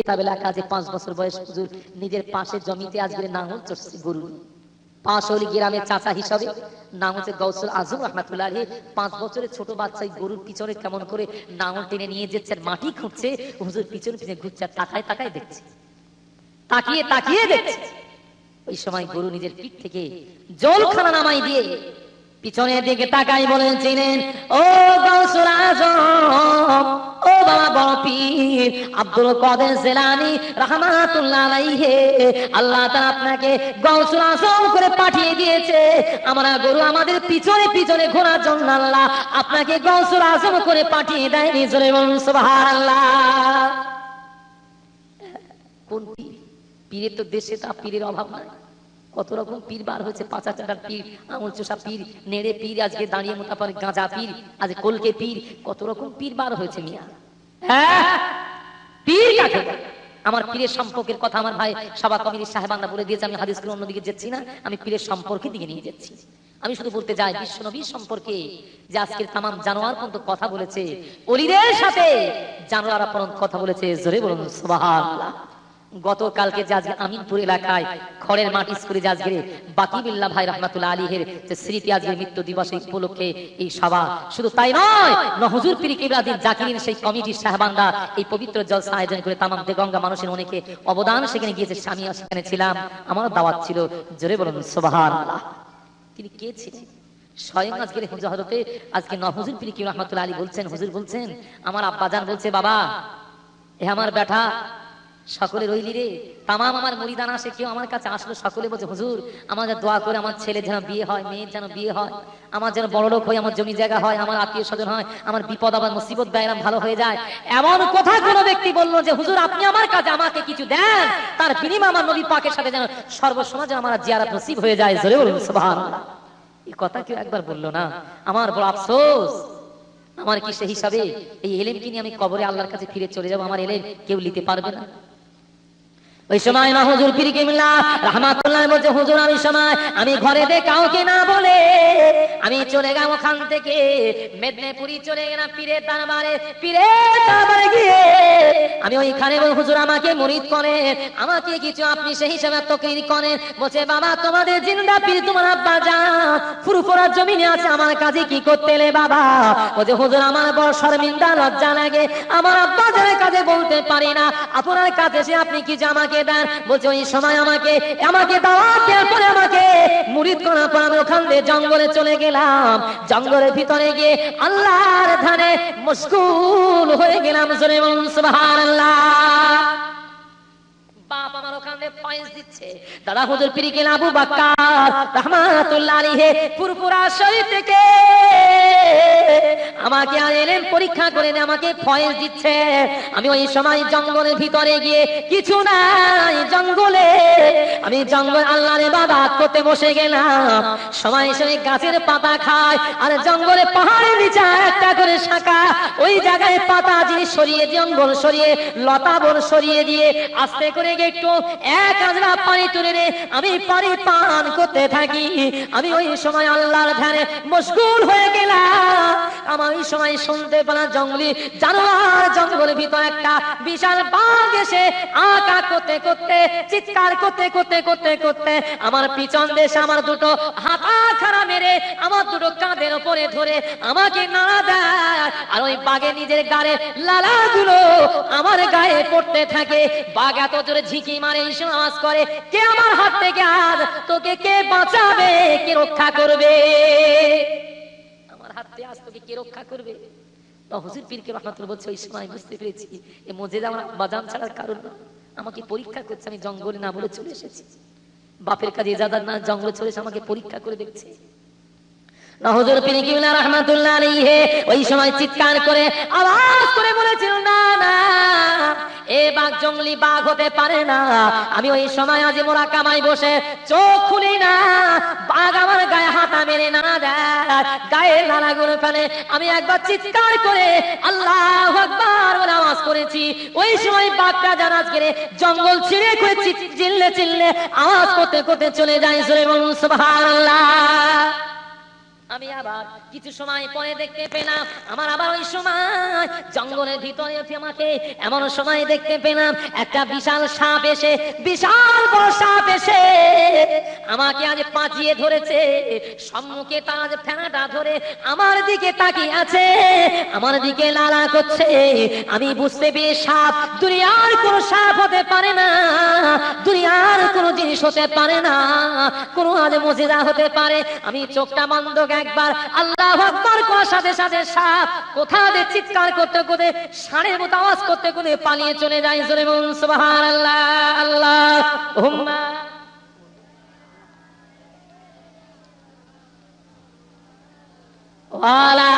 কিতাবে লেখা আছে, পাঁচ বছর বয়স, হুজুর, নিজের পাশে জমিতে আজকে নাঙল চড়ছে গরু। পাঁচলি গ্রামের চাচা হিসাবে, নাম হচ্ছে গৌসুল আজম রহমাতুল্লাহ। পাঁচ বছরের ছোট বাচ্চা এই গরুর পিছনে কেমন করে নাঙল টেনে নিয়ে যাচ্ছে, মাটি খুঁজছে হুজুর পিছনে পিছনে ঘুরছে তাকায় তাকায় দেখছে। তাকিয়ে তাকিয়ে দেখছে। ওই সময় গরু নিজের পিঠ থেকে জলখানা নামাই দিয়ে পিছনের দিকে তাকাই বলেন, চিনেন, ও গৌসুল আজম, ও বাবা বড় পীর, আব্দুল রহমাতুল্লাহ আলাইহি, আল্লাহ আপনাকে গৌসুল আজম করে পাঠিয়ে দিয়েছে। আমরা গরু আমাদের পিছনে পিছনে ঘোরার জন্য আল্লাহ আপনাকে গৌসুল আজম করে পাঠিয়ে দেয়নি, জোরে বলুন, সুবহানাল্লাহ। কোন পীর? পীরের তো দেশে তা পীরের অভাব নাই। কত রকম পীর বার হয়েছে, পাঁচা চাটার পীর আঙুল চোষা পীর, নেড়ে পীর, আজকে দাঁড়িয়ে মোটা পরে গাঁজা পীর, আজ কলকে পীর, কত রকম পীর বার হয়েছে মিয়া। হ্যাঁ? পীর আমার পীরের সম্পর্কের কথা আমার ভাই সভা কমিটির সাহেবানরা বলে দিয়েছে, আমি হাদিস করে অন্যদিকে যাচ্ছি না, আমি পীরের সম্পর্কের দিকে নিয়ে যাচ্ছি। আমি শুধু বলতে যাই বিশ্ব নবীর সম্পর্কে যে আজকের তাম জানোয়ার পর্যন্ত কথা বলেছে, অলিদের সাথে জানোয়ারা পর্যন্ত কথা বলেছে, জোরে বলুন, সুবহানাল্লাহ। গতকালকে যে আজকে আমিনপুর এলাকায় খড়ের মাটি স্কুলে যে আজকে বাকি বিল্লা ভাই রহমাতুল্লাহ আলীহের যে স্মৃতি আজকে মৃত্যু দিবস উপলক্ষে এই সভা। শুধু তাই নয় নহজুর পীর কিবরাদিন জাকিরিন সেই কমিটির সাহেবানরা এই পবিত্র জলসা আয়োজন করে তামাম দেগঙ্গা মানুষের অনেকে অবদান সেখানে গিয়েছে আমি সেখানে ছিলাম। আমারও দাওয়াত ছিল, জোরে বলুন, সুবহানাল্লাহ। তিনি কে ছিলেন? স্বয়ং আজকের হুজুর হজরতে আজকে নহজুর পীর কি রহমাতুল্লাহ আলী বলছেন, হুজুর বলছেন, আমার আব্বাজান বলছে, বাবা, এ আমার ব্যাটা সকলে রইলি রে। তামাম আমার মুড়িদান আসে কেউ আমার কাছে আসলো, সকলে বলছে, হুজুর আমাদের দোয়া করে আমার ছেলে যেন বিয়ে হয় মেয়ের যেন বিয়ে হয়। আমার যেন বড় লোক হয় আমার জমি জায়গা হয়, আমার আত্মীয় স্বজন হয়, আমার বিপদ আবার মুসিবত, ব্যয়রাম ভালো হয়ে যায়। এমন কথা কোনো ব্যক্তি বলল যে, হুজুর, আপনি আমার কাছে আমাকে কিছু দেন। তার বিনিময় আমার নবী পাকের সাথে যেন সর্বসমাজ যেন আমার জিয়ারাত নসিব হয়ে যায়। জোরে এই কথা কেউ একবার বলল না। আমার বড় আফসোস। আমার কি সেই হিসাবে এই এলেমকে নিয়ে আমি কবরে আল্লাহর কাছে ফিরে চলে যাব? আমার এলেম কেউ নিতে পারবে না। ওই সময় না, হুজুর রহমাতুল্লাহ বলছে, হুজুর, আমি সময়, আমি ঘরেতে কাউকে না বলে আমি চলে গেলাম ওখান থেকে। মেদিনীপুরি চলে গেলাম পীরে দরবারে পীরে দরবারে গিয়ে আমি ওইখানে হুজুর, আমাকে করেন, আমাকে কিছু আপনি সেই হিসাবে তকরির করেন। বলছে, বাবা, তোমাদের জিন্দা পীর, তোমার আব্বা যান ফুরফুরা জমিনে আছে, আমার কাজে কি করতে এলে বাবা? বলছে, হুজুর, আমার বড় শর্মিন্দা লজ্জা লাগে, আমার আব্বা কাজে বলতে পারি না, আপনার কাছে সে আপনি কি আমাকে দেন বলছে, ওই সময় আমাকে আমাকে দাওয়াত দেওয়ার পরে আমাকে। মুরিদ করার পর আমি ওখান দিয়ে জঙ্গলে চলে গেলাম। জঙ্গলের ভিতরে গিয়ে আল্লাহর ধানে মুশকুল হয়ে গেলাম। সুবহানাল্লাহ। বাপ আমার ওখানে পয়েন্ট দিচ্ছে। দাদা হুজুর পিরি গেল আবু বাক্কার রহমাতুল্লাহ আলাইহি পুরপুরা শরীফ থেকে আমাকে আর এলেন পরীক্ষা করে নিয়ে আমাকে দিচ্ছে। আমি ওই সময় জঙ্গলের ভিতরে গিয়ে কিছু নাই জঙ্গলে। আমি জঙ্গল বাবা করতে বসে গেলাম। সময় সময় গাছের পাতা খায় আর জঙ্গলে পাহাড়ের নিচে একটা করে শাখা। ওই জায়গায় পাতা জিনিস সরিয়ে জঙ্গল সরিয়ে, লতা বন সরিয়ে দিয়ে আস্তে করে গিয়ে একটু এক আজরা পানি তুলে নে আমি পানি পান করতে থাকি। আমি ওই সময় আল্লাহর ধ্যানে মশগুল হয়ে গেলাম। আমার ওই সময় শুনতে পেলাম জঙ্গলি জানোয়ার, জঙ্গলের ভিতর একটা বিশাল বাঘ এসে আঁকা করতে করতে, চিৎকার করতে করতে করতে করতে আমার পিছন দেশে আমার দুটো হাতা খাড়া মেরে আমার দুটো কাঁধের ওপরে ধরে আমাকে নাড়া দেয়। আর ওই বাঘে নিজের গাড়ে লালা গুলো আমার গায়ে পড়তে থাকে। বাঘ এত জোরে ঝিঁকি মারে আওয়াজ করে, কে আমার হাত থেকে আজ তোকে কে বাঁচাবে? কে রক্ষা করবে? আমার হাত থেকে আজ তোকে কে রক্ষা করবে? হুজুর পীরকে রহমাতুল্লাহ বলছে, ওই সময় বুঝতে পেরেছি। এই মজেদা আমার বাজান ছাড়ার কারণ না। আমাকে পরীক্ষা করছে, আমি জঙ্গলে না বলে চলে এসেছি। বাপের কাজে এজাদার না, জঙ্গলে চলে এসে আমাকে পরীক্ষা করে দেখছে। হুজুর রাহমাতুল্লাহ আলাইহি? ওই সময় চিৎকার করে আওয়াজ করে বলেছিল, না না, এ বাঘ জঙ্গলি বাঘ হতে পারে না। আমি ওই সময় আজ মোরা কামাই বসে চোখ খুলি না। বাঘ আমার গায়ে হাতা মেরে না দেয়। গায়ে নানা গুলো ফেলে আমি একবার চিৎকার করে আল্লাহ আকবার বলে আওয়াজ করেছি। ওই সময় বাঘটা জানাজ করে জঙ্গল ছিঁড়ে করে চিল্লে চিল্লে আওয়াজ করতে করতে চলে যায় সুরে বলুন, সুবহানাল্লাহ। আমি আবার কিছু সময় পরে দেখতে পেলাম, আমার আবার ওই সময় জঙ্গলের ভিতরে আমাকে, এমন সময় দেখতে পেলাম, একটা বিশাল সাপ এসে, বিশাল বড় সাপ এসে আমাকে আজ পাঁচিয়ে ধরেছে, সম্মুখে তার আজ ফেনাটা ধরে আমার দিকে তাকিয়ে আছে, আমার দিকে লালা করছে, আমি বুঝতে পেরে সাপ, দুনিয়ার কোন সাপ হতে পারে না, দুনিয়ার কোন জিনিস হতে পারে না, কোন আজ মজিদা হতে পারে, আমি চোখটা বন্ধ করে একবার, আল্লাহ আকবর কোয়া সাথে সাথে সাপ কোথা দিয়ে চিৎকার করতে করতে সাড়ে মতো আওয়াজ করতে করতে পালিয়ে চলে যায়। জোরে বলুন সুবহান আল্লাহ আল্লাহ হুম্মা ওয়ালা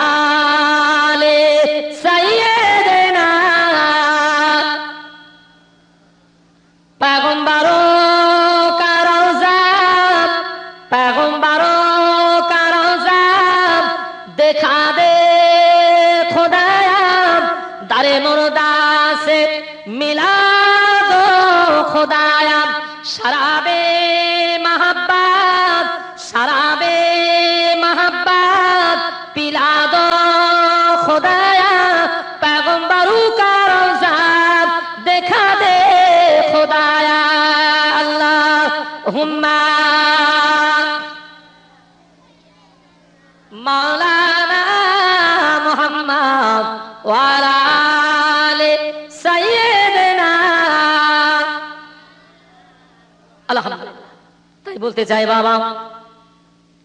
তাই বলতে চাই বাবা,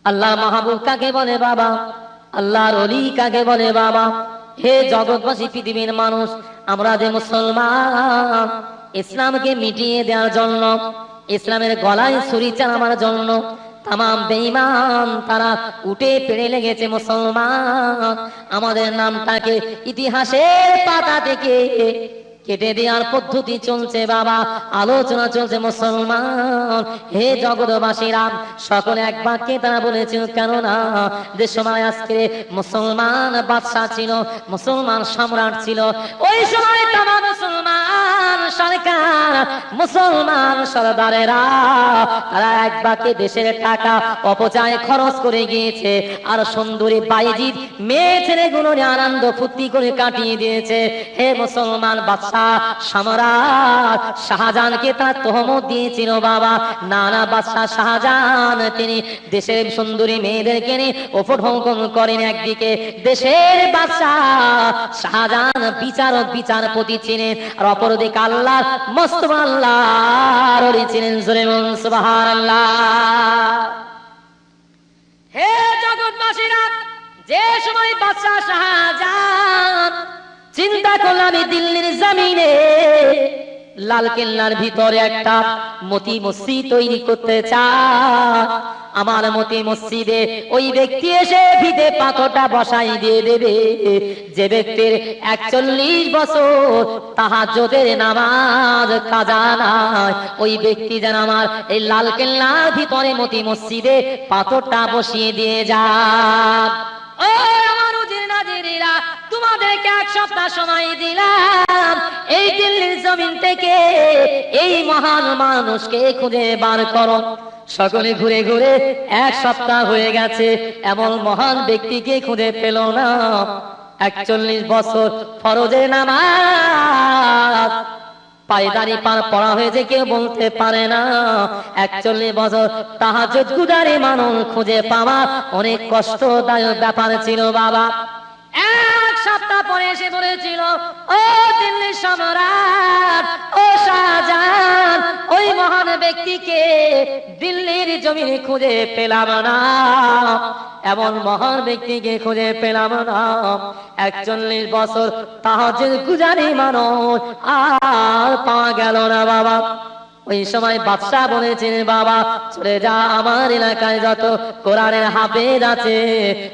আল্লাহ মাহবুব কাকে বলে বাবা? আল্লাহর অলি কাকে বলে বাবা? হে জগৎবাসী, পৃথিবীর মানুষ, আমরা যে মুসলমান, ইসলামকে মিটিয়ে দেওয়ার জন্য, ইসলামের গলায় ছুরি চালাবার জন্য তাম বেঈমান, তারা উঠে পেড়ে লেগেছে মুসলমান। আমাদের নামটাকে ইতিহাসের পাতা থেকে কেটে দেওয়ার পদ্ধতি চলছে, বাবা। আলোচনা চলছে মুসলমান। হে জগৎবাসীরা, সকলে এক বাক্যে তারা বলেছিল, কেননা যে সময় আজকে মুসলমান বাদশাহ ছিল, মুসলমান সম্রাট ছিল। ওই সময় তামা মুসলমান সরকার মুসলমান সরদারেরা, তারা এক বাক্যে দেশের টাকা অপচয় খরচ করে গিয়েছে, আর সুন্দরী বাইজিৎ মেয়ে ছেলেগুলো আনন্দ ফুর্তি করে কাটিয়ে দিয়েছে। হে মুসলমান বাদশাহ, সম্রাট শাহজাহানকে তার তহমত দিয়েছিল বাবা। নানা বাদশাহ শাহজাহান, তিনি দেশের সুন্দরী মেয়েদেরকে নিয়ে উপঢৌকন করেন একদিকে। দেশের বাদশাহ শাহজাহান বিচারক, বিচারপতি ছিলেন, আর অপরদিকে আল্লাহ মস্ত আল্লাহ ছিলেন সুরেমন সুবহানাল্লাহ। হে জগৎবাসীরা যে সময় বাদশাহ শাহজাহান চিন্তা করলাম দিল্লির জমিনে লাল কেল্লার ভিতরে একটা মতি মসজিদ তৈরি করতে চায়। আমার মতি মসজিদে ওই ব্যক্তি এসে ভিদে পাথরটা বসাই দিয়ে দেবে। যে ব্যক্তির একচল্লিশ বছর তাহার তাহাজ্জুদের নামাজ কাজা নাই। ওই ব্যক্তি যেন আমার এই লাল কেল্লার ভিতরে মতি মসজিদে পাথরটা বসিয়ে দিয়ে ও আমার উজির নাজিরিরা তোমাদেরকে এক সপ্তাহ সময় দিলাম। এই দিল্লির জমিন থেকে এই মহান মানুষকে খুঁজে বার করো। সকলে ঘুরে ঘুরে এক সপ্তাহ হয়ে গেছে, এমন মহান ব্যক্তিকে খুঁজে পেল না। একচল্লিশ বছর ফরজে নামাজ, পায়দারি পার পড়া হয়েছে কেউ বলতে পারে না। একচল্লিশ বছর তাহা গুজারি মানুষ খুঁজে পাওয়া অনেক কষ্টদায়ক ব্যাপার ছিল বাবা। সপ্তাহ পরে এসে বলেছিল, ও দিল্লি সম্রাট, ও শাহজাহান, ওই মহান ব্যক্তিকে দিল্লির জমিনে খুঁজে পেলাম না। এমন মহান ব্যক্তিকে খুঁজে পেলাম না। একচল্লিশ বছর তাহাজুদ গুজারি মানুষ আর পাওয়া গেল না বাবা। ওই সময় বাদশাহ বলেছেন, বাবা, চলে যা, আমার এলাকায় যত কোরআনের হাফেজ আছে।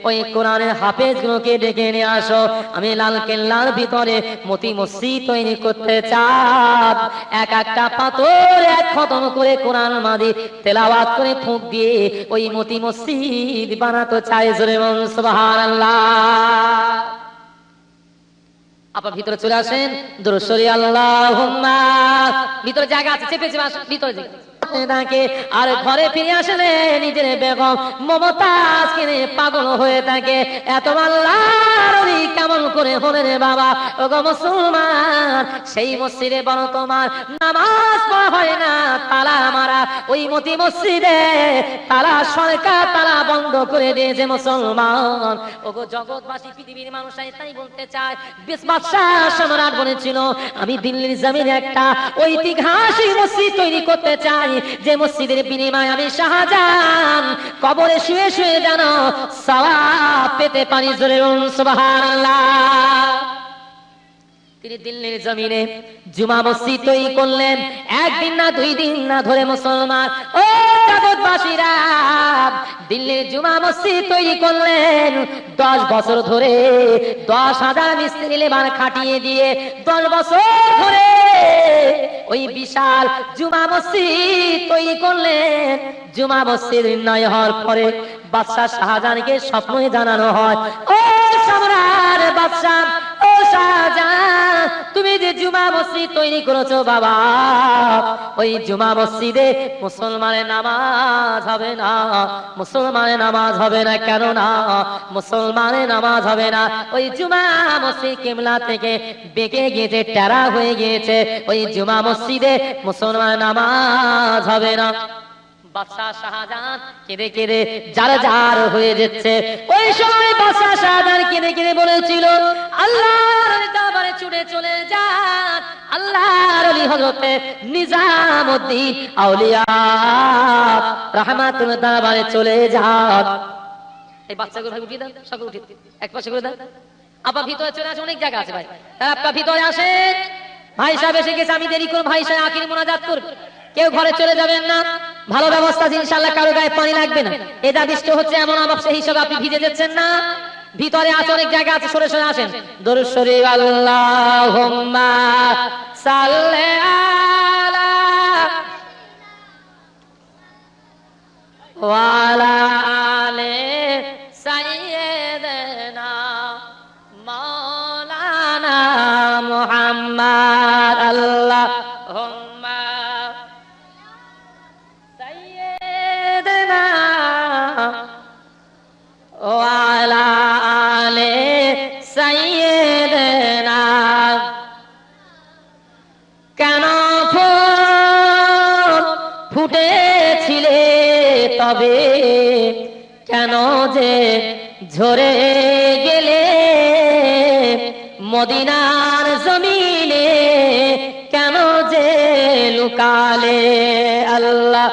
ওই কোরআনের হাফেজ গুলোকে ডেকে নিয়ে আসো। আমি লাল কেল্লার ভিতরে মতি মসজিদ তৈরি করতে চাপ এক একটা পাথর এক খতম করে কোরআন মাদি তেলাওয়াত করে ফুঁক দিয়ে ওই মতি মসজিদ বানাতে চাই। জোরে সুবহানাল্লাহ। আপনার ভিতরে চলে আসেন। দুরুশ্বরী আল্লাহ ভিতরে জায়গা আছে চেপে চেপে আসুন। ভিতরে। করতে থাকে। আর ঘরে ফিরে আসলে নিজের বেগম মমতাজ কিনে পাগল হয়ে থাকে। এত আল্লাহর কেমন করে হলে রে বাবা? ও গো মুসলমান, সেই মসজিদে বড় তোমার নামাজ পড়া হয় না, তালা মারা। ওই মতি মসজিদে তালা সরকার তালা বন্ধ করে দিয়েছে মুসলমান। ও গো জগৎবাসী, পৃথিবীর মানুষরাই তাই বলতে চায় বাদশাহ সম্রাট বলেছিল, আমি দিল্লির জমিনে একটা ঐতিহাসিক মসজিদ তৈরি করতে চাই। যে মসজিদের বিনিময়ে আমি শাহজাহান, কবরে শুয়ে শুয়ে সওয়াব পেতে পারি জোরে তিনি দিল্লির জমিনে জুমা মসজিদ তৈরি করলেন। একদিন না, দুই দিন না ধরে মুসলমান। ও জগৎবাসীরা, দিল্লির জুমা মসজিদ তৈরি করলেন। দশ বছর ধরে দশ হাজার মিস্ত্রি লেবার খাটিয়ে দিয়ে দশ বছর ধরে ওই বিশাল জুমা মসজিদ তৈরি করলেন। জুমা মসজিদ নির্ণয় হওয়ার পরে বাদশাহ শাহজাহানকে স্বপ্নে জানানো হয়। ও সম্রাট বাদশাহ তুমি যে জুমা মসজিদ তৈরি করেছ, বাবা, ওই জুমা মসজিদে মুসলমানের নামাজ হবে না, মুসলমানের নামাজ হবে না কেন না মুসলমানের নামাজ হবে না। ওই জুমা মসজিদ কেমলা থেকে বেঁকে গিয়েছে টেরা হয়ে গিয়েছে, ওই জুমা মসজিদে মুসলমানের নামাজ হবে না। বাদশাহ শাহজাহান কেঁদে কেঁদে হয়ে যাচ্ছে। ওই সময় বাদশাহ শাহজাহান কেঁদে কেঁদে বলেছিল চলে যান। এই বাচ্চাগুলো ভাই সকল এক পাশে করে দেন আপা ভিতরে চলে আসে, অনেক ভাই। আপা ভিতরে ভাই সাহেব এসে গেছে, আমি দেরি করব, ভাই সাহেব আখির মোনাজাত করবে। কেউ ঘরে চলে যাবেন না। ভালো ব্যবস্থা আছে, ইনশাআল্লাহ কারও গায়ে পানি লাগবে না। এটা বৃষ্টি হচ্ছে, এমন আমার সেই হিসাবে আপনি ভিজে যাচ্ছেন না। ভিতরে আছে, অনেক জায়গা আছে, সরে সরে আসেন। দরুদ শরীফ, আল্লাহুম্মা সাল্লি আলা ওয়ালা যে ঝরে গেলে মদিনার জমিনে কেন যে লুকালে আল্লাহ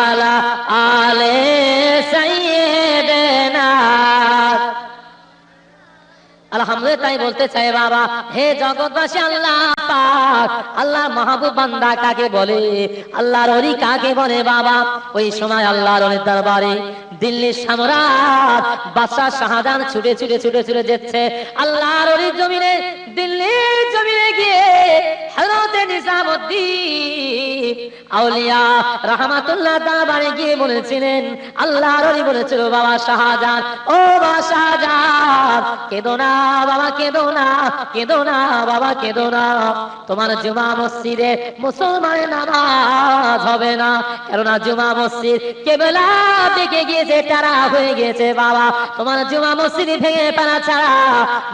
আলা আলে আলহামদুলিল্লাহ তাই বলতে চাই বাবা, হে জগৎবাসী আল্লাহ পাক আল্লাহ মাহবুব বান্দা কাকে বলে? আল্লাহর অলি কাকে বলে বাবা? ওই সময় আল্লাহর অলি দরবারে দিল্লির সম্রাট বাদশাহ শাহজাহান ছুটে ছুটে ছুটে ছুটে যাচ্ছে। আল্লাহর অলির জমিনে, দিল্লির জমিনে গিয়ে হযরতে নিজামউদ্দিন আউলিয়া রাহমাতুল্লাহ দরবারে গিয়ে বলেছিলেন, আল্লাহর অলি বলেছিল, বাবা শাহজাহান ও বাবা শাহজাহান কেঁদো না, বাবা কেঁদো না কেঁদো না, বাবা কেঁদো না। তোমার জুমা মসজিদে মুসলমানের নামাজ হবে না, কেননা জুমা মসজিদ কেবলা দেখে গিয়েছে তারা হয়ে গেছে বাবা। তোমার জুমা মসজিদ ভেঙে পানা ছাড়া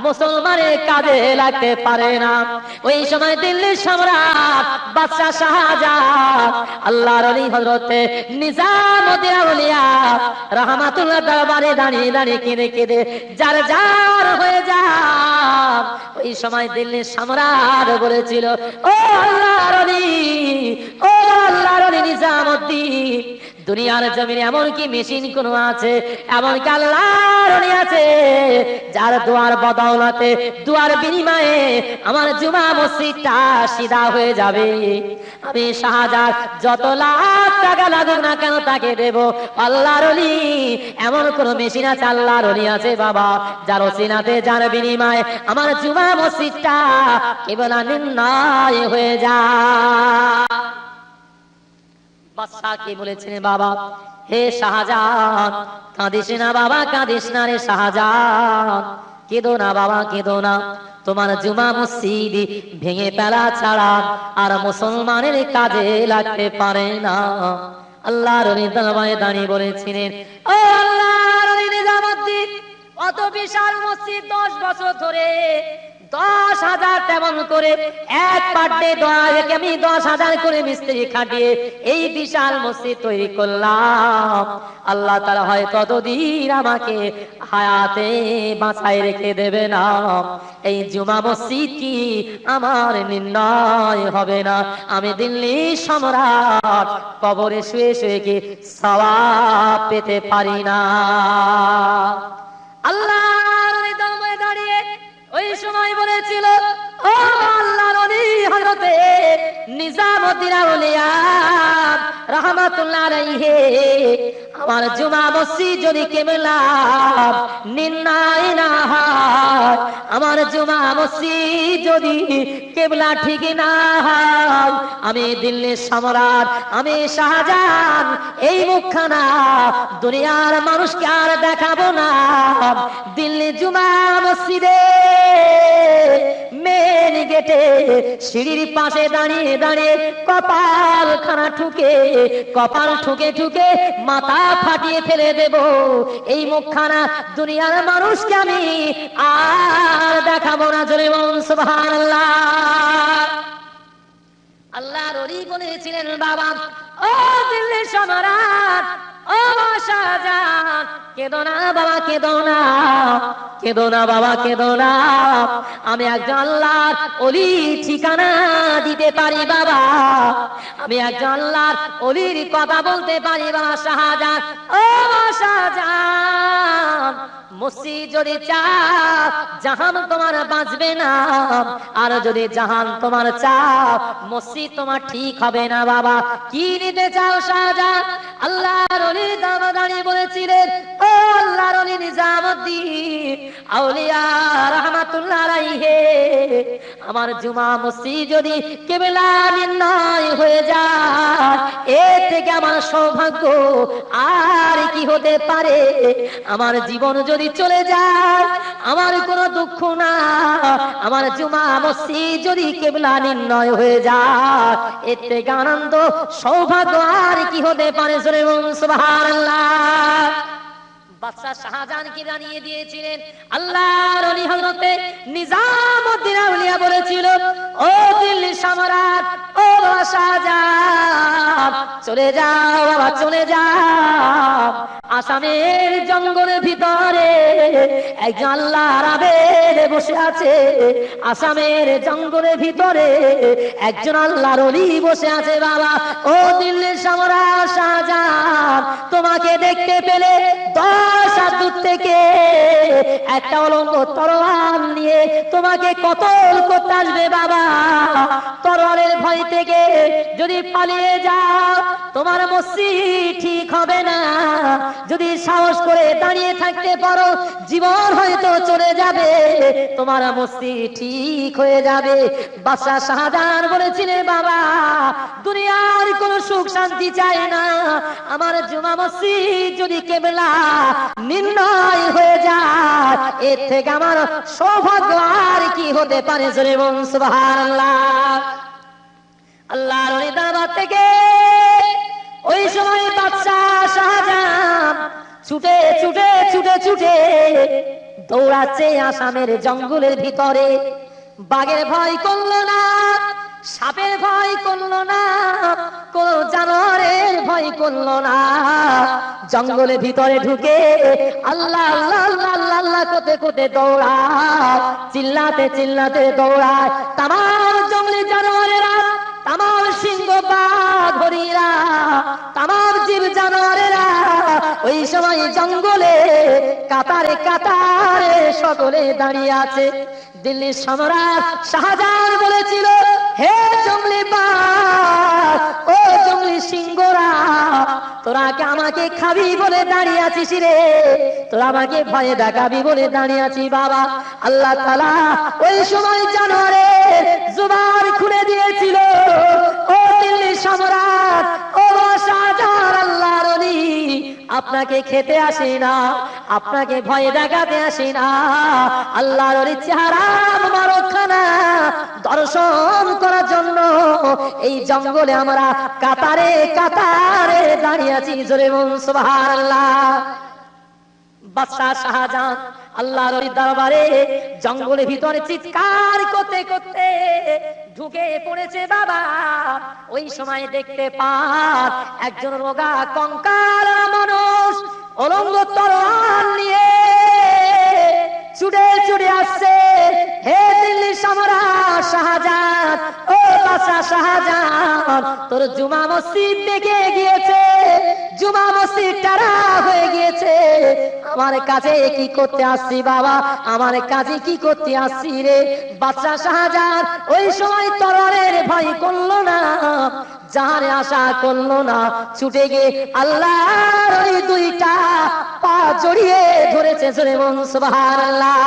মুসলমানের কাজে লাগতে পারে না। ওই সময় দিল্লির সম্রাট বাদশাহ শাহজাহান আল্লাহর আলী হযরতে নিজামুদ্দিন আউলিয়া রহমাতুল্লাহ দরবারে দাঁড়িয়ে দাঁড়িয়ে কেঁদে কেঁদে, যার যার হয়ে যা, ওই সময় দিল্লির সম্রাট বলেছিল, ও আল্লাহর আলী ও আল্লাহর আলী নিজামউদ্দিন দুনিয়ার জমিনে এমন কি মেশিন কোন আছে এমন কি আল্লাহর আছে যার দুয়ার বদৌলতে দুয়ার বিনিময়ে আমার জুমা মসজিদটা সিধা হয়ে যাবে। আমি শাহজাহান যত লাখ টাকা লাগুক না কেন তাকে দেব। আল্লাহর অলি এমন কোন মেশিন আছে আল্লাহর অলি আছে বাবা যার ওসিনাতে যার বিনিময়ে আমার জুমা মসজিদটা কেবল নির্ণয় হয়ে যায়। বাদশাহ কি বলেছেন বাবা, হে কাঁদিস না বাবা, কাঁদিস না রে কেঁদো না বাবা, কেঁদো না। তোমার জুমা মসজিদ ভেঙে ফেলা ছাড়া আর মুসলমানের কাজে লাগতে পারে না। আল্লাহর দরবারে দাঁড়িয়ে বলেছিলেন, ও আল্লাহর নিজামুদ্দিন অত বিশাল মসজিদ দশ বছর ধরে দশ হাজার তেমন করে। এক পার্টে আমি দশ হাজার করে মিস্ত্রি খাটিয়ে এই বিশাল মসজিদ তৈরি করলাম। আল্লাহ তারা হয় ততদিন আমাকে হায়াতে বাঁচাই রেখে দেবে না। এই জুমা মসজিদ কি আমার নির্ণয় হবে না। আমি দিল্লি সম্রাট কবরে শুয়ে শুয়ে কি সওয়াব পেতে পারি না। দাঁড়িয়ে ওই সময় বলেছিল ও আল্লাহর অলি হযরতে নিজামউদ্দিন আউলিয়া রাহমাতুল্লাহ আলাইহি, আমার জুমা মসজিদ যদি কেবলা নির্ণয় না হয়, আমার জুমা মসজিদ যদি কেবলা ঠিক না হয়, আমি দিল্লির সম্রাট, আমি শাহজাহান, এই মুখখানা দুনিয়ার মানুষকে আর দেখাবো না। দিল্লি জুমা মসজিদে মেন গেটে সিঁড়ির পাশে দাঁড়িয়ে দাঁড়িয়ে কপাল খানা ঠুকে, কপাল ঠুকে ঠুকে মাথা ফাটিয়ে ফেলে দেব। এই মুখখানা দুনিয়ার মানুষকে আমি আর দেখাবো না, জোরে সুবহানাল্লাহ। আল্লাহর অলি বলেছিলেন, বাবা, ও দিল্লির সম্রাট ও শাহজাহান, কেঁদো না বাবা, কেঁদো না কেঁদো না বাবা, কেঁদো না। আমি একজন আল্লাহর অলি, ঠিকানা দিতে পারি বাবা। আমি একজন আল্লাহর অলির কথা বলতে পারি বাবা শাহজাহান। ও শাহজাহান মসজিদ যদি চাও জাহান তোমার বাঁচবে না। আর যদি জাহান তোমার চাও মসজিদ তোমার ঠিক হবে না, বাবা। কি নিতে চাও শাহজাহ আল্লাহর রলি দাঁড়িয়ে বলেছিলেন। ও আল্লাহর অলি নিজামুদ্দিন। আউলিয়া রহমাতুল্লাহ আলাইহি। আমার জুমা মসজিদ যদি কেবলা নির্ণয় হয়ে যায় এর থেকে আমার সৌভাগ্য আর কি হতে পারে? আমার জীবন যদি চলে যায়, আমার কোনো দুঃখ না, আমার জুমা মসজিদ যদি কেবলা নির্ণয় হয়ে যায়, এর থেকে আনন্দ, সৌভাগ্য আর কি হতে পারে? বলুন, সুবহানাল্লাহ। বাদশাহ শাহজাহান কি জানিয়ে দিয়েছিলেন? আল্লাহর অলি হযরতে নিজামউদ্দিন আউলিয়া বলেছিল, ও দিল্লি সম্রাট, ও শাহজাহান, চলে যাও বাবা, চলে যাও। আসামের জঙ্গলের ভিতরে একজন আল্লাহর আবেদ বসে আছে। আসামের জঙ্গলের ভিতরে একজন আল্লাহর অলি বসে আছে বাবা। ও দিল্লির সম্রাট শাহজাহান, তোমাকে দেখতে পেলে দশ দূর থেকে একটা অলঙ্গ তরোয়াল নিয়ে তোমাকে কতল করতে আসবে বাবা? তরোয়ালের ভয় থেকে যদি পালিয়ে যাও, তোমার মসজিদ ঠিক হবে না। যদি সাহস করে দাঁড়িয়ে থাকতে পারো, জীবন হয়তো চলে যাবে। তোমার মসজিদ ঠিক হয়ে যাবে। বাদশাহ শাহজাহান বলেছিলেন, বাবা, দুনিয়ার কোনো সুখ শান্তি চাই না। আমার জুমা মসজিদ যদি কেবলা নির্ণয় হয়ে যায়। এর থেকে আমার সৌভাগ্য আর কি হতে পারে দরবার থেকে ওই সময় বাদশাহ শাহজাহান ছুটে ছুটে ছুটে ছুটে দৌড়াচ্ছে আসামের জঙ্গলের ভিতরে। বাঘের ভয় করল না। সাপের ভয় করল না, কোন জানোয়ারের ভয় করল না। জঙ্গলের ভিতরে ঢুকে আল্লাহ আল্লাহ আল্লাহ আল্লাহ করতে করতে দৌড়ায়, চিল্লাতে চিল্লাতে দৌড়ায়। তামাম জঙ্গলি জানোয়ারেরা তামাম সিংহ বাঘ হরিরা তামাম জীব জানোয়ারেরা, ওই সময় জঙ্গলে কাতারে কাতারে সকলে দাঁড়িয়ে আছে। দিল্লির সম্রাট শাহজাহান হে জঙ্গলি বাঘ ও জঙ্গলি সিংহরা তোরা কে আমাকে খাবি বলে দাঁড়িয়ে আছিস রে। তোরা আমাকে ভয়ে দেখাবি বলে দাঁড়িয়ে আছি বাবা। আল্লাহ তালা ওই সময় জানোয়ারে জুবার খুলে দিয়েছিল। ও দিল্লি সম্রাট, ও শাহজাহান আল্লাহর অলি আপনাকে খেতে আসি না, আপনাকে দেখাতে আসি না, আল্লাহর চেহারা দর্শন করার জন্য এই জঙ্গলে আমরা কাতারে কাতারে দাঁড়িয়ে আছি। জোরে বাদশাহ শাহজাহান আল্লাহর দরবারে জঙ্গলের ভিতরে চিৎকার করতে করতে ঢুকে পড়েছে বাবা। ওই সময় দেখতে পান একজন রোগা কঙ্কাল মানুষ অলঙ্গ তরোয়াল নিয়ে ছুটে ছুটে আসছে। হে দিল্লি সম্রাট শাহজাহান, ও বাদশাহ শাহজাহান, তোর জুমা মসজিদ দেখে গিয়েছে, জুমা মসজিদ টারা হয়ে গিয়েছে। আমার কাছে কি করতে আসছি বাবা? আমার কাছে কি করতে আসছি রে? বাদশাহ শাহজাহান ওই সময় তরবারের ভয় করল না, যাহারে আশা করল না। ছুটে গিয়ে আল্লাহর ওই দুইটা পা জড়িয়ে ধরেছে জোরে মন সুবহানাল্লাহ।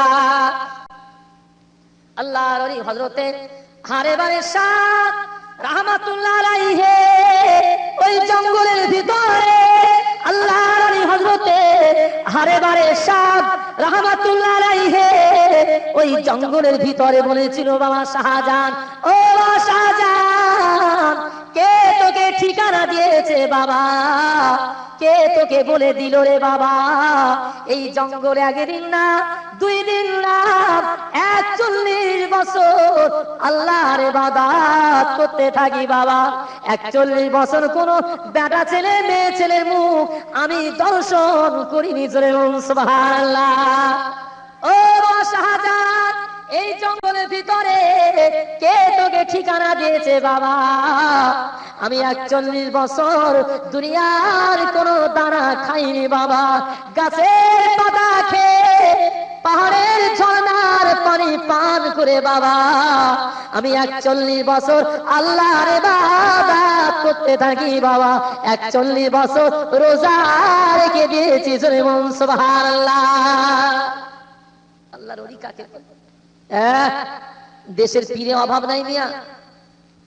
আল্লাহর ওই হযরতে হারে বারে সাত রাহমাতুল্লাহ আলাইহি ওই জঙ্গলের ভিতরে ওই জঙ্গলের ভিতরে বলেছিল বাবা শাহজাহান ও বাবা শাহজাহান কে তোকে ঠিকানা দিয়েছে বাবা? কে তোকে বলে দিল রে বাবা? এই জঙ্গলে একদিন না, দুই দিন না, একচল্লিশ বছর আল্লাহর বাদাত করতে থাকি বাবা। একচল্লিশ বছর কোন বেটা ছেলে, মেয়ে ছেলের মুখ আমি দর্শন করিনি চলে সুবহানাল্লাহ। ও শাহজাহান এই জঙ্গলের ভিতরে কে তোকে ঠিকানা দিয়েছে বাবা? আমি একচল্লিশ বছর দুনিয়ার কোন দানা খাইনি বাবা। গাছের পাতা খেয়ে পাহাড়ের ঝর্ণার পানি পান করে বাবা। আমি একচল্লিশ বছর আল্লাহর ইবাদত করতে থাকি বাবা। একচল্লিশ বছর রোজা রেখে দিয়েছি জোরে মন সুবহানাল্লাহ। আল্লাহর কাকে দেশের পীরে অভাব নাই মিয়া।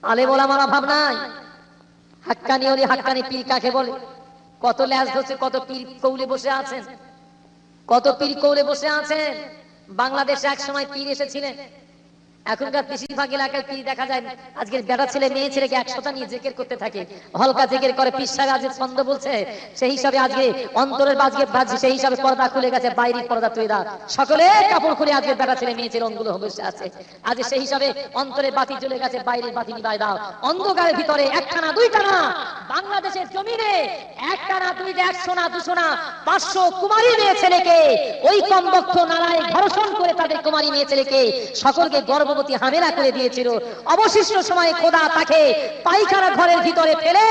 আলে বলে আমার অভাব নাই। হাক্কানি ওরে হাক্কানি পীর কাকে বলে? কত ল্যাস ধরছে, কত পীর কৌলে বসে আছেন। কত পীর কৌলে বসে আছেন। বাংলাদেশে এক সময় পীর এসেছিলেন। এখনকার বেশিরভাগ এলাকায় পীর দেখা যায়? আজকের বেটা ছেলে, মেয়ে ছেলেকে একশোটা নিয়ে জেকের করতে থাকে। হলকা জেকের করে পিসার আজকে ছন্দ বলছে। সেই হিসাবে আজকে অন্তরের আজকে বাজছে, সেই হিসাবে পর্দা খুলে গেছে, বাইরের পর্দা তৈরা সকলে কাপড় খুলে আজকে বেটা ছেলে, মেয়ে ছেলে অঙ্গুলো বসে আছে। আজ সেই হিসাবে অন্তরে বাতি চলে গেছে, বাইরের বাতি নিবাই দাও। অন্ধকারের ভিতরে একখানা দুইটা না বাংলাদেশের জমিনে একটা না দুইটা একশো না দুশো না পাঁচশো কুমারী মেয়ে ছেলেকে ওই কমবক্ষ নারায় ধর্ষণ করে তাদের কুমারী মেয়ে ছেলেকে সকলকে গর্ভবতী হামেলা করে দিয়েছিল। অবশিষ্ট সময়ে খোদা তাকে পায়খানা ঘরের ভিতরে ফেলে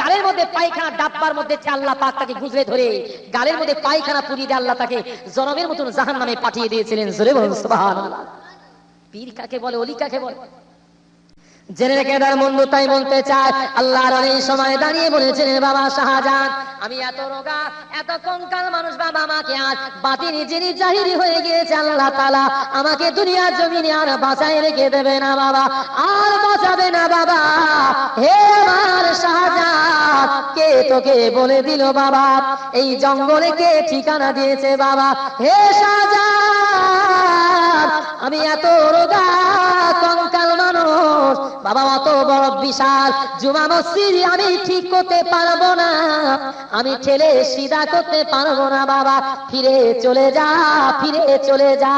গালের মধ্যে পায়খানা ডাব্বার মধ্যে আল্লাহ পাক তাকে গুজরে ধরে। গালের মধ্যে পায়খানা পুরিয়ে দিয়ে আল্লাহ তাকে জনমের মতন জাহান নামে পাঠিয়ে দিয়েছিলেন। জোরে বলুন, সুবহানাল্লাহ। পীর কাকে বলে? অলি কাকে বলে? জেনে রেখে তার বন্ধু তাই বলতে চায় আল্লাহর এই সময় দাঁড়িয়ে বাবা শাহজাহান, আমি এত রোগা, এত কঙ্কাল মানুষ, বাবা আমাকে জাহিরি হয়ে গিয়েছে, আল্লাহ তালা আমাকে দুনিয়ার জমিনে আর বাঁচাই রেখে দেবে না, বাবা। আর বাঁচাবে না, বাবা। হে আমার শাহজাহান, কে তোকে বলে দিল, বাবা? এই জঙ্গলে কে ঠিকানা দিয়েছে, বাবা? হে শাহজাহান, আমি এত রোগা বাবা, অত বড় বিশাল জুমা মসজিদ আমি ঠিক করতে পারব না। আমি ছেলে সিধা করতে পারব না, বাবা। ফিরে চলে যা, ফিরে চলে যা।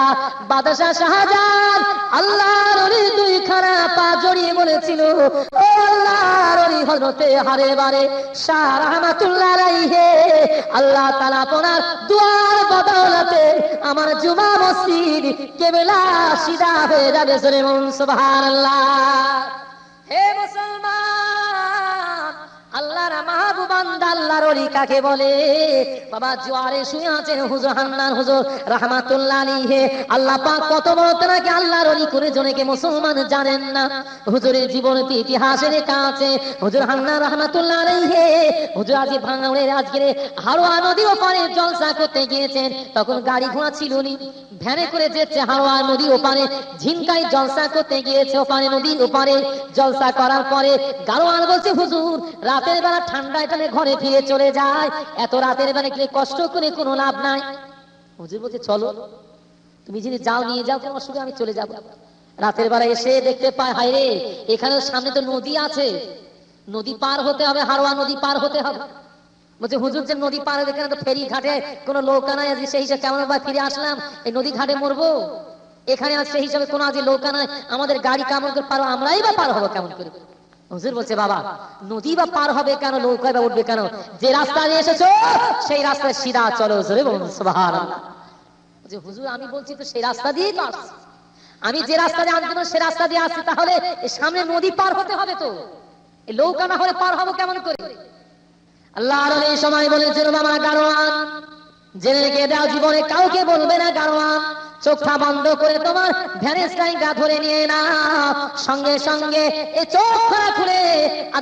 বাদশা শাহজাহান আল্লাহর দুই খানা পা জড়িয়ে বলেছিল, ও আল্লাহর হজরতে হারে বারে শাহ রহমাতুল্লাহ আলাইহি, আল্লাহ তাআলা দুয়ার বদৌলতে আমার জুমা মসজিদ কেবলা সিধা হয়ে যাবে সরে মন সুবহানাল্লাহ। হে মুসলমান আল্লাহর হুজুরের আছে হুজুর হুজুর হারোয়া ওপারে জলসা করতে গিয়েছেন। তখন গাড়ি ঘোড়া ছিল নি। ভ্যানে করে যেতে হারোয়া নদী ওপারে ঝিনকাই জলসা করতে গিয়েছে ওপারে, নদীর ওপারে। জলসা করার পরে গাড়োয়ান বলছে, হুজুর, রাতের বেলা ঠান্ডায় টানে ঘরে ফিরে চলে যায়। এত রাতের বেলা গেলে কষ্ট করে কোনো লাভ নাই? হুজুর বলছে, চলো। তুমি যদি যাও, নিয়ে যাও, কোনো অসুবিধা, আমি চলে যাব। রাতের বেলা এসে দেখতে পাই হায় রে, এখানে সামনে তো নদী আছে। নদী পার হতে হবে, হারোয়া নদী পার হতে হবে। বলছে, হুজুর যে নদী পার এখানে তো ফেরি ঘাটে কোনো নৌকা নাই। আজ সেই হিসাবে কেমন ফিরে আসলাম, এই নদী ঘাটে মরবো? এখানে আজ সেই হিসাবে কোনো আজ নৌকা নাই। আমাদের গাড়ি কেমন করে পারো আমরাই বা পার হব কেমন করে? হুজুর বলছে, বাবা, নদী বা পার হবে কেন নৌকায় বা উঠবে কেন? যে রাস্তা দিয়ে এসেছ, সেই রাস্তায় সিধা চলো হুজুরে যে হুজুর, আমি বলছি তো সেই রাস্তা দিয়েই তো আমি যে রাস্তা দিয়ে আনতে সে রাস্তা দিয়ে আসছি, তাহলে সামনে নদী পার হতে হবে তো। নৌকা না হলে পার হব কেমন করে? আল্লাহর এই সময় বলেছিল বাবা, গারোয়ান, জেনে রেখে দাও, জীবনে কাউকে বলবে না গারোয়ান। চোখটা বন্ধ করে তোমার ভ্যানের স্টাইনটা ধরে নিয়ে না সঙ্গে সঙ্গে এ চোখ খোলা খুলে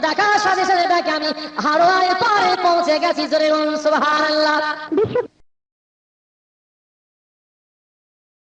দেখার সাথে সাথে দেখে আমি হারোয়ায় পারে পৌঁছে গেছি। জোরে সুবহানাল্লাহ।